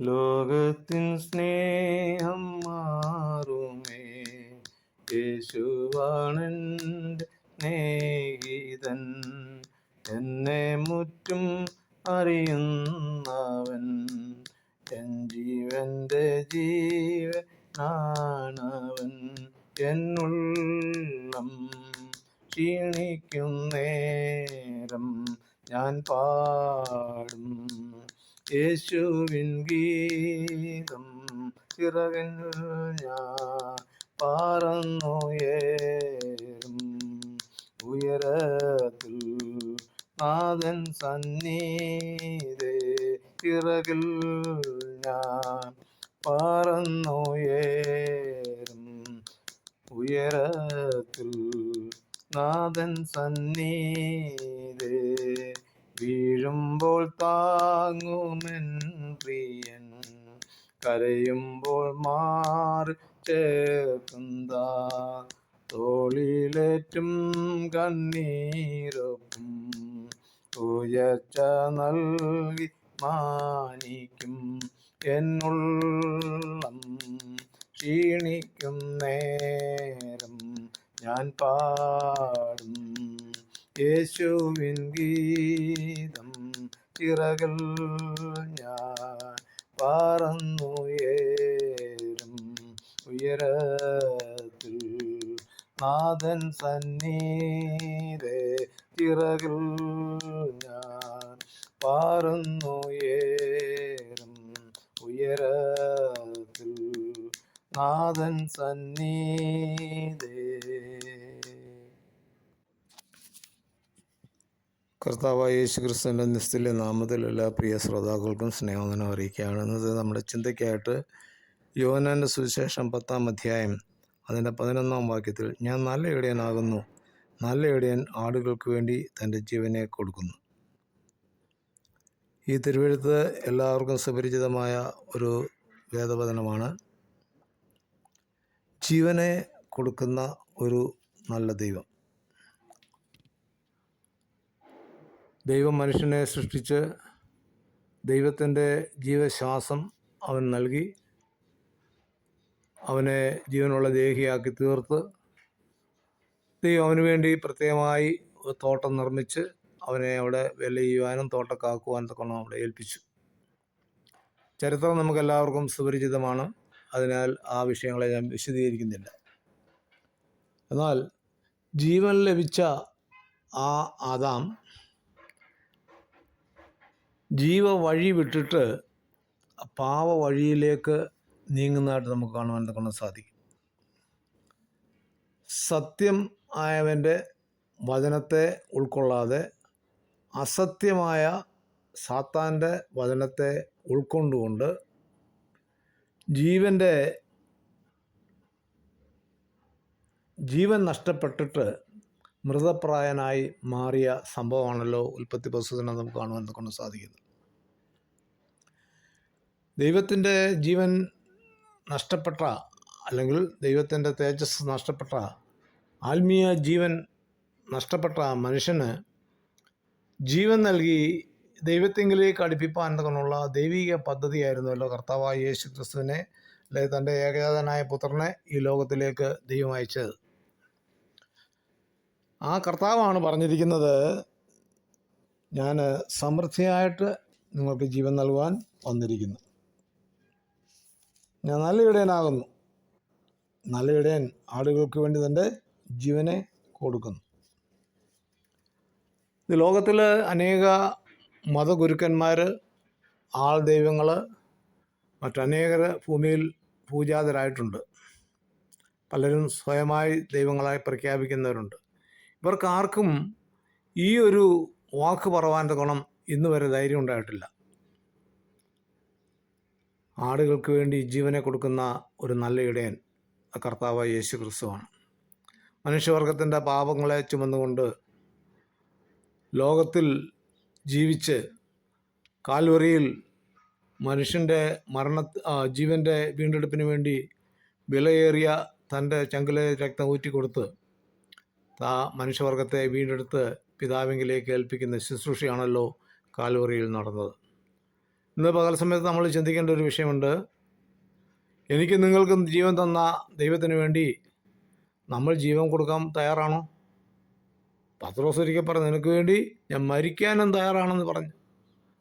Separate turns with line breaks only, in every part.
ലോകത്തിൻ സ്നേഹം മാറുമേ. യേശുവാണെന്റെ സ്നേഹിതൻ. എന്നെ മുറ്റും അറിയുന്നവൻ. എൻ ജീവന്റെ ജീവനാണവൻ. എന്നുള്ളം ക്ഷീണിക്കും നേരം ഞാൻ പാടും. യേശുവിൻ ഗീതം ചിറകൻ ഞാൻ പറന്നുയരും ഉയരത്തിൽ നാഥൻ സന്നീതേ ചിറകിൽ ഞാൻ പറന്നുയരും ഉയരത്തിൽ നാഥൻ സന്നിധേ വീഴുമ്പോൾ താങ്ങുമെൻ പ്രിയൻ കരയുമ്പോൾ മാറി ചേർക്കുന്ന തോളിലേറ്റും കണ്ണീരൊപ്പം ഉയർച്ച നൽകി മാനിക്കും എന്നുള്ളം ക്ഷീണിക്കും നേരം ഞാൻ പാടും. യേശുവിൻ ഗീതം ചിറകൾ ഞാൻ പറന്നുയരും ഉയരത്തിൽ. നാഥൻ സന്നീരെ ചിറകൾ ഞാൻ പറന്നുയരും ഉയരത്തിൽ. നാഥൻ സന്നീതേ കർത്താവായ യേശു ക്രിസ്തുവിന്റെ നിസ്തുല്യ നാമത്തിൽ എല്ലാ പ്രിയ ശ്രോതാക്കൾക്കും സ്നേഹവന്ദനം അറിയിക്കുകയാണ്. എന്നത് നമ്മുടെ ചിന്തയ്ക്കായിട്ട് യോനാന്റെ സുവിശേഷം പത്താം അധ്യായം അതിന്റെ പതിനൊന്നാം വാക്യത്തിൽ ഞാൻ നല്ല ഇടയനാകുന്നു നല്ല ഇടയൻ ആടുകൾക്ക് വേണ്ടി തന്റെ ജീവനെ കൊടുക്കുന്നു. ഈ തിരുവഴുത്ത് എല്ലാവർക്കും സുപരിചിതമായ ഒരു വേദവചനമാണ്. ജീവനെ കൊടുക്കുന്ന ഒരു നല്ല ദൈവം. ദൈവം മനുഷ്യനെ സൃഷ്ടിച്ച് ദൈവത്തിന്റെ ജീവശ്വാസം അവൻ നൽകി. അവനെ ജീവനുള്ള ദേഹിയാക്കി തീർത്ത് ദൈവം അവന് വേണ്ടി പ്രത്യേകമായി തോട്ടം നിർമ്മിച്ച് അവനെ അവിടെ വില ചെയ്യുവാനും തോട്ടക്കാക്കുവാനും തക്കണം അവിടെ ഏൽപ്പിച്ചു. ചരിത്രം നമുക്കെല്ലാവർക്കും സുപരിചിതമാണ്. അതിനാൽ ആ വിഷയങ്ങളെ ഞാൻ വിശദീകരിക്കുന്നില്ല. എന്നാൽ ജീവൻ ലഭിച്ച ആ ആദാം ജീവ വഴി വിട്ടിട്ട് പാവ വഴിയിലേക്ക് നീങ്ങുന്നതായിട്ട് നമുക്ക് കാണുവാൻ കൊണ്ട് സാധിക്കും. സത്യം ആയവന്റെ വചനത്തെ ഉൾക്കൊള്ളാതെ അസത്യമായ സാത്താന്റെ വചനത്തെ ഉൾക്കൊണ്ടുകൊണ്ട് ജീവന്റെ ജീവൻ നഷ്ടപ്പെട്ടിട്ട് മൃതപ്രായനായി മാറിയ സംഭവമാണല്ലോ ഉൽപ്പത്തി പുസ്തകത്തിന് നമുക്ക് കാണുവാൻ കൊണ്ട് സാധിക്കുന്നത്. ദൈവത്തിന്റെ ജീവൻ നഷ്ടപ്പെട്ട അല്ലെങ്കിൽ ദൈവത്തിന്റെ തേജസ് നഷ്ടപ്പെട്ട ആത്മീയ ജീവൻ നഷ്ടപ്പെട്ട മനുഷ്യന് ജീവൻ നൽകി ദൈവത്തെങ്കിലേക്ക് അടുപ്പിപ്പാൻ ദൈവിക പദ്ധതിയായിരുന്നല്ലോ കർത്താവായ യേശു ക്രിസ്തുവിനെ അല്ലെങ്കിൽ തന്റെ ഏകജാതനായ പുത്രനെ ഈ ലോകത്തിലേക്ക് ദൈവം അയച്ചത്. ആ കർത്താവാണ് പറഞ്ഞിരിക്കുന്നത് ഞാൻ സമൃദ്ധിയായിട്ട് നിങ്ങൾക്ക് ജീവൻ നൽകുവാൻ വന്നിരിക്കുന്നു. ഞാൻ നല്ല ഇടയനാകുന്നു. നല്ല ഇടയൻ ആളുകൾക്ക് വേണ്ടി തന്റെ ജീവനെ കൊടുക്കുന്നു. ലോകത്തിൽ അനേക മതഗുരുക്കന്മാർ ആൾ ദൈവങ്ങൾ മറ്റനേകർ ഭൂമിയിൽ പൂജാതരായിട്ടുണ്ട്. പലരും സ്വയമായി ദൈവങ്ങളായി പ്രഖ്യാപിക്കുന്നവരുണ്ട്. ഇവർക്ക് ആർക്കും ഈ ഒരു വാക്ക് പറവാന്റെ ഗുണം ഇന്ന് വരെ ധൈര്യം ഉണ്ടായിട്ടില്ല. ആടുകൾക്ക് വേണ്ടി ജീവനെ കൊടുക്കുന്ന ഒരു നല്ല ഇടയൻ കർത്താവായ യേശു ക്രിസ്തുവാണ് മനുഷ്യവർഗത്തിന്റെ പാപങ്ങളെ ചുമന്നുകൊണ്ട് ലോകത്തിൽ ജീവിച്ച് കാൽവറിയിൽ മനുഷ്യന്റെ മരണ ജീവന്റെ വീണ്ടെടുപ്പിന് വേണ്ടി വിലയേറിയ തന്റെ ചങ്കിലെ രക്തം ഊറ്റിക്കൊടുത്ത് ആ മനുഷ്യവർഗത്തെ വീണ്ടെടുത്ത് പിതാവിങ്കിലേക്ക് ഏൽപ്പിക്കുന്ന ശുശ്രൂഷയാണല്ലോ കാൽവറിയിൽ നടന്നത്. ഇന്ന് പകൽ സമയത്ത് നമ്മൾ ചിന്തിക്കേണ്ട ഒരു വിഷയമുണ്ട്. എനിക്ക് നിങ്ങൾക്കും ജീവൻ തന്ന ദൈവത്തിന് വേണ്ടി നമ്മൾ ജീവൻ കൊടുക്കാൻ തയ്യാറാണോ? പത്രോസ് ഒരിക്കൽ പറഞ്ഞു നിനക്ക് വേണ്ടി ഞാൻ മരിക്കാനും തയ്യാറാണെന്ന് പറഞ്ഞു.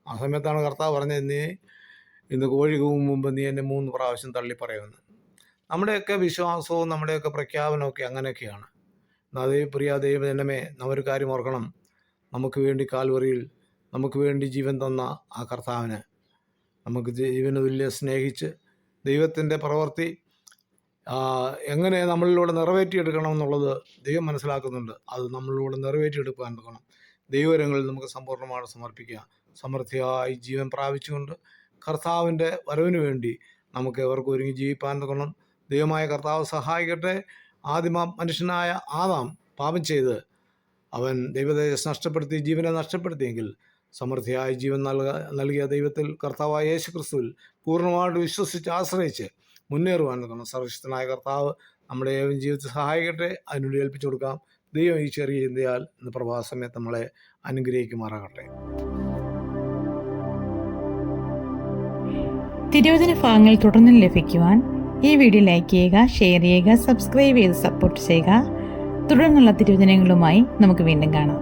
ആ സമയത്താണ് കർത്താവ് പറഞ്ഞത് നീ ഇന്ന് കോഴി കൂവും മുമ്പ് നീ എന്നെ മൂന്ന് പ്രാവശ്യം തള്ളി പറയുമെന്ന് നമ്മുടെയൊക്കെ വിശ്വാസവും നമ്മുടെയൊക്കെ പ്രഖ്യാപനമൊക്കെ അങ്ങനെയൊക്കെയാണ്. അതേ പ്രിയ ദൈവജനമേ നമ്മൊരു കാര്യം ഓർക്കണം. നമുക്ക് വേണ്ടി കാൽവറിയിൽ നമുക്ക് വേണ്ടി ജീവൻ തന്ന ആ കർത്താവിന്. നമുക്ക് ജീവന് തുല്യ സ്നേഹിച്ച് ദൈവത്തിന്റെ പ്രവൃത്തി എങ്ങനെ നമ്മളിലൂടെ നിറവേറ്റിയെടുക്കണം എന്നുള്ളത് ദൈവം മനസ്സിലാക്കുന്നുണ്ട്. അത് നമ്മളിലൂടെ നിറവേറ്റിയെടുക്കാൻ എടുക്കണം. ദൈവരങ്ങളിൽ നമുക്ക് സമ്പൂർണമായിട്ട് സമർപ്പിക്കുക. സമൃദ്ധിയായി ജീവൻ പ്രാപിച്ചുകൊണ്ട് കർത്താവിന്റെ വരവിന് വേണ്ടി നമുക്ക് എവർക്കും ഒരുങ്ങി ജീവിപ്പാൻ തുടങ്ങണം ദൈവമായ കർത്താവ് സഹായിക്കട്ടെ. ആദിമ മനുഷ്യനായ ആദാം പാപം ചെയ്ത് അവൻ ദൈവതേജസ് നഷ്ടപ്പെടുത്തി ജീവനെ നഷ്ടപ്പെടുത്തിയെങ്കിൽ സമൃദ്ധിയായ ജീവൻ നൽക നൽകിയ ദൈവത്തിൽ കർത്താവായ യേശു ക്രിസ്തുവിൽ പൂർണമായിട്ട് വിശ്വസിച്ച് ആശ്രയിച്ച് മുന്നേറുവാൻ നിൽക്കണം സർവശക്തനായ കർത്താവ് നമ്മുടെ ഏവൻ ജീവിതത്തെ സഹായിക്കട്ടെ. അതിനുള്ളിൽ ഏൽപ്പിച്ചു കൊടുക്കാം. ദൈവം ഈ ചെറിയ ചിന്തയാൽ ഇന്ന് പ്രഭാത സമയത്ത് നമ്മളെ അനുഗ്രഹിക്കുമാറാകട്ടെ.
തിരുവചന ഭാഗങ്ങൾ തുടർന്നും ലഭിക്കുവാൻ ഈ വീഡിയോ ലൈക്ക് ചെയ്യുക ഷെയർ ചെയ്യുക സബ്സ്ക്രൈബ് ചെയ്ത് സപ്പോർട്ട് ചെയ്യുക. തുടർന്നുള്ള തിരുവചനങ്ങളുമായി നമുക്ക് വീണ്ടും കാണാം.